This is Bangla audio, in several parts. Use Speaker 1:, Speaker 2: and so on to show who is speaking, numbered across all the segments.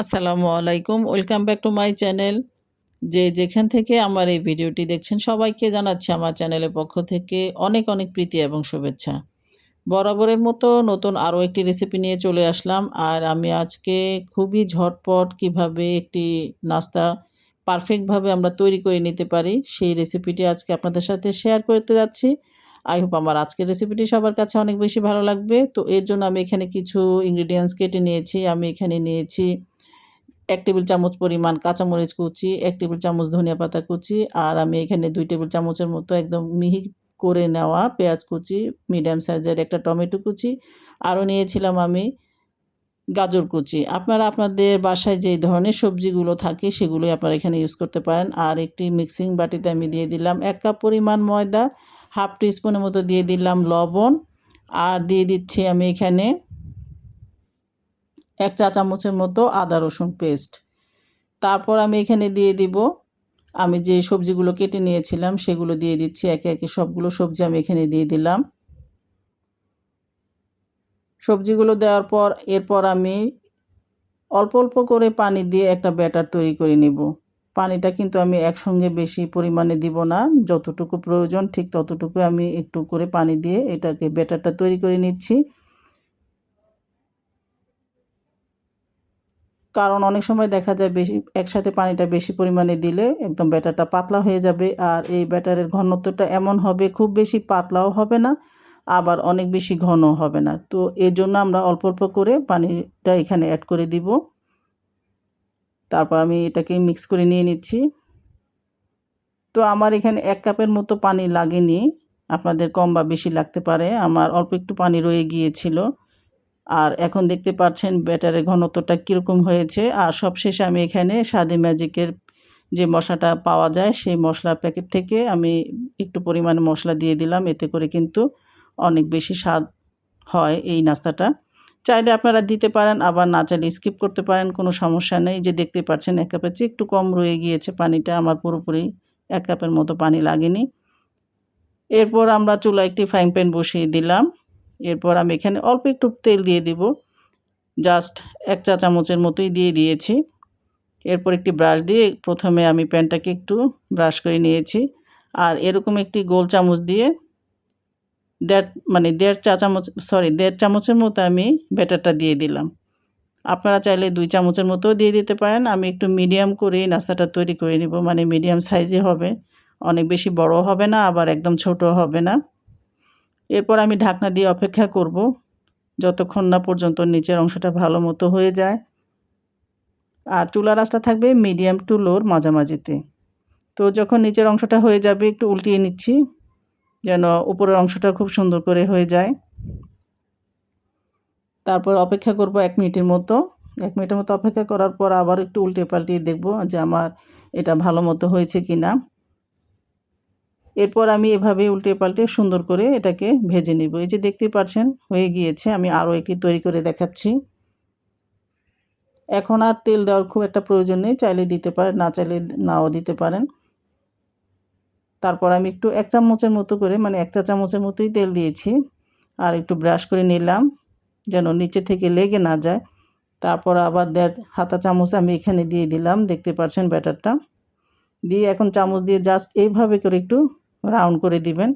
Speaker 1: আসসালামু আলাইকুম। Welcome back to my channel যে যেখান থেকে আমার এই ভিডিওটি দেখছেন, সবাইকে জানাচ্ছি আমার চ্যানেলের পক্ষ থেকে অনেক অনেক প্রীতি এবং শুভেচ্ছা। বরাবরের মতো নতুন আরও একটি রেসিপি নিয়ে চলে আসলাম। আর আমি আজকে খুবই ঝটপট কীভাবে একটি নাস্তা পারফেক্টভাবে আমরা তৈরি করে নিতে পারি, সেই রেসিপিটি আজকে আপনাদের সাথে শেয়ার করতে যাচ্ছি। আই হোপ আমার আজকের রেসিপিটি সবার কাছে অনেক বেশি ভালো লাগবে। তো এর জন্য আমি এখানে কিছু ইনগ্রিডিয়েন্টস কেটে নিয়েছি। আমি এখানে নিয়েছি এক টেবিল চামচ পরিমাণ কাঁচামরিচ কুচি, এক টেবিল চামচ ধনিয়া পাতা কুচি, আর আমি এখানে দুই টেবিল চামচের মতো একদম মিহি করে নেওয়া পেঁয়াজ কুচি, মিডিয়াম সাইজের একটা টমেটো কুচি, আরও নিয়েছিলাম আমি গাজর কুচি। আপনারা আপনাদের বাসায় যেই ধরনের সবজিগুলো থাকে সেগুলোই আপনারা এখানে ইউজ করতে পারেন। আর একটি মিক্সিং বাটিতে আমি দিয়ে দিলাম এক কাপ পরিমাণ ময়দা হাফ টিস্পুনের মতো দিয়ে দিলাম লবণ, আর দিয়ে দিচ্ছি আমি এখানে এক চা চামচের মতো আদা, রসুন পেস্ট তারপর আমি এখানে দিয়ে দিব, আমি যে সবজিগুলো কেটে নিয়েছিলাম সেগুলো দিয়ে দিচ্ছি, একে একে সবগুলো সবজি আমি এখানে দিয়ে দিলাম। সবজিগুলো দেওয়ার পর, এরপর আমি অল্প অল্প করে পানি দিয়ে একটা ব্যাটার তৈরি করে নিব। পানিটা কিন্তু আমি একসঙ্গে বেশি পরিমাণে দিব না, যতটুকু প্রয়োজন ঠিক ততটুকু আমি একটু করে পানি দিয়ে এটাকে ব্যাটারটা তৈরি করে নিচ্ছি। কারণ অনেক সময় দেখা যায় বেশি, একসাথে পানিটা বেশি পরিমাণে দিলে একদম ব্যাটারটা পাতলা হয়ে যাবে। আর এই ব্যাটারের ঘনত্বটা এমন হবে, খুব বেশি পাতলাও হবে না, আবার অনেক বেশি ঘন হবে না। তো এর জন্য আমরা অল্প অল্প করে পানিটা এখানে অ্যাড করে দিব। তারপর আমি এটাকে মিক্স করে নিয়ে নিচ্ছি। তো আমার এখানে এক কাপের মতো পানি লাগেনি। আপনাদের কম বা বেশি লাগতে পারে। আমার অল্প একটু পানি রয়ে গিয়েছিল। আর এখন দেখতে পাচ্ছেন ব্যাটারের ঘনত্বটা কীরকম হয়েছে। আর সবশেষে আমি এখানে স্বাদে ম্যাজিকের যে মশলাটা পাওয়া যায়, সেই মশলার প্যাকেট থেকে আমি একটু পরিমাণে মশলা দিয়ে দিলাম। এতে করে কিন্তু অনেক বেশি স্বাদ হয় এই নাস্তাটা। চাইলে আপনারা দিতে পারেন, আবার না চাইলে স্কিপ করতে পারেন, কোনো সমস্যা নেই। যে দেখতে পাচ্ছেন, এক কাপের চেয়ে একটু কম রয়ে গিয়েছে পানিটা। আমার পুরোপুরি এক কাপের মতো পানি লাগেনি। এরপর আমরা চুলা একটি ফ্রাইং প্যান বসিয়ে দিলাম। এরপর আমি এখানে অল্প একটু তেল দিয়ে দিব। জাস্ট এক চা চামচের মতোই দিয়ে দিয়েছি। এরপর একটি ব্রাশ দিয়ে প্রথমে আমি প্যানটাকে একটু ব্রাশ করে নিয়েছি। আর এরকম একটি গোল চামচ দিয়ে দেড় মানে দেড় চা চামচ সরি দেড় চামচের মতো আমি ব্যাটারটা দিয়ে দিলাম। আপনারা চাইলে দুই চামচের মতো দিয়ে দিতে পারেন। আমি একটু মিডিয়াম করে নাস্তাটা তৈরি করে নিব। মানে মিডিয়াম সাইজে হবে। অনেক বেশি বড় হবে না, আবার একদম ছোট হবে না। এরপর আমি ঢাকনা দিয়ে অপেক্ষা করব যতক্ষণ না পর্যন্ত নিচের অংশটা ভালো মতো হয়ে যায়। আর চুলা রাসটা থাকবে মিডিয়াম টু লোর মাঝামাঝিতে। তো যখন নিচের অংশটা হয়ে যাবে, একটু উল্টিয়ে নিচ্ছি যেন উপরের অংশটা খুব সুন্দর করে হয়ে যায়। তারপর অপেক্ষা করব এক মিনিটের মতো। এক মিনিটের মতো অপেক্ষা করার পর আবার একটু উল্টে পাল্টিয়ে দেখব যে আমার এটা ভালো মতো হয়েছে কি না এরপর আমি এভাবে উল্টে পাল্টে সুন্দর করে এটাকে ভেজে নিব। এই যে দেখতে পাচ্ছেন, হয়ে গিয়েছে। আমি আরও একটি তৈরি করে দেখাচ্ছি। এখন আর তেল দেওয়ার খুব একটা প্রয়োজন নেই। চাইলে দিতে পারেন, না চাইলে নাও দিতে পারেন। তারপর আমি একটু এক চামচের মতো করে মানে এক চা চামচের মতোই তেল দিয়েছি। আর একটু ব্রাশ করে নিলাম, যেন নিচে থেকে লেগে না যায়। তারপর আবার দেড়, হাতা চামচ আমি এখানে দিয়ে দিলাম। দেখতে পাচ্ছেন ব্যাটারটা। দিয়ে এখন চামচ দিয়ে জাস্ট এইভাবে করে একটু রাউন্ড করে দিবেন।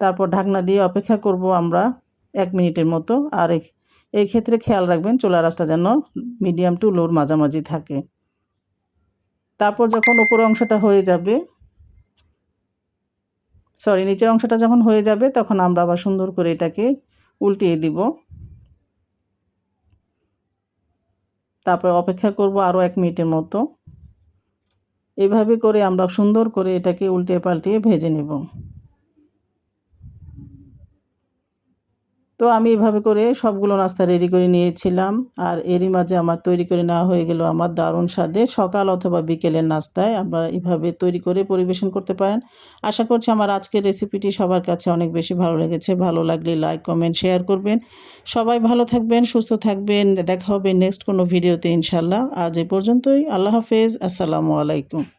Speaker 1: তারপর ঢাকনা দিয়ে অপেক্ষা করব আমরা এক মিনিটের মতো। আর এই ক্ষেত্রে খেয়াল রাখবেন চোলা রাসটা যেন মিডিয়াম টু লোর মাঝামাঝি থাকে। তারপর যখন উপর অংশটা হয়ে যাবে, সরি, নিচের অংশটা যখন হয়ে যাবে, তখন আমরা আবার সুন্দর করে এটাকে উল্টিয়ে দিব। তারপর অপেক্ষা করব আরও এক মিনিটের মতো। এভাবে করে আমরা সুন্দর করে এটাকে উল্টে পাল্টিয়ে ভেজে নেব। তো আমি এভাবে করে সবগুলো নাস্তা রেডি করে নিয়েছিলাম। আর এরই মাঝে আমার তৈরি করে নেওয়া হয়ে গেল আমার দারুণ স্বাদে সকাল অথবা বিকেলের নাস্তায়। আপনারা এভাবে তৈরি করে পরিবেশন করতে পারেন। আশা করছি আমার আজকের রেসিপিটি সবার কাছে অনেক বেশি ভালো লেগেছে। ভালো লাগলে লাইক কমেন্ট শেয়ার করবেন। সবাই ভালো থাকবেন, সুস্থ থাকবেন। দেখা হবে নেক্সট কোনো ভিডিওতে ইনশাল্লাহ আজ এ পর্যন্তই। আল্লাহ হাফেজ। আসসালামু আলাইকুম।